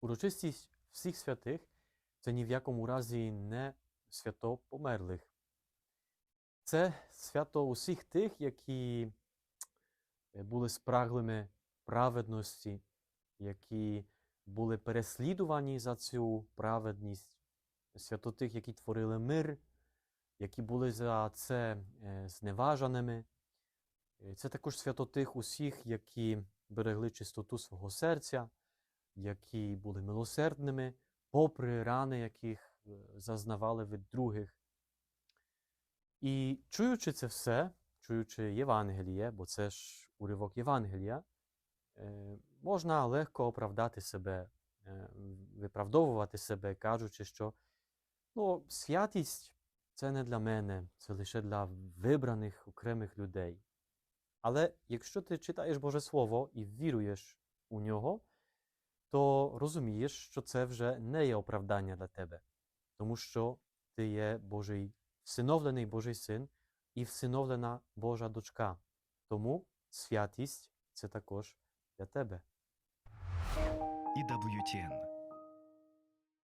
Урочистість всіх святих це ні в якому разі не свято померлих. Це свято усіх тих, які е, були спраглими праведності, які були переслідувані за цю праведність, свято тих, які творили мир, які були за це е, зневажаними. Е, Це також свято тих усіх, які берегли чистоту свого серця, які були милосердними, попри рани, яких е, зазнавали від других. І чуючи це все, чуючи Євангеліє, бо це ж уривок Євангелія, е, можна легко оправдати себе, е, виправдовувати себе, кажучи, що ну, святість це не для мене, це лише для вибраних окремих людей. Але якщо ти читаєш Боже Слово і віруєш у нього, то розумієш, що це вже не є оправдання для тебе, тому що ти є Божий всиновлений Божий син і всиновлена Божа дочка. Тому святість це також для тебе. EWTN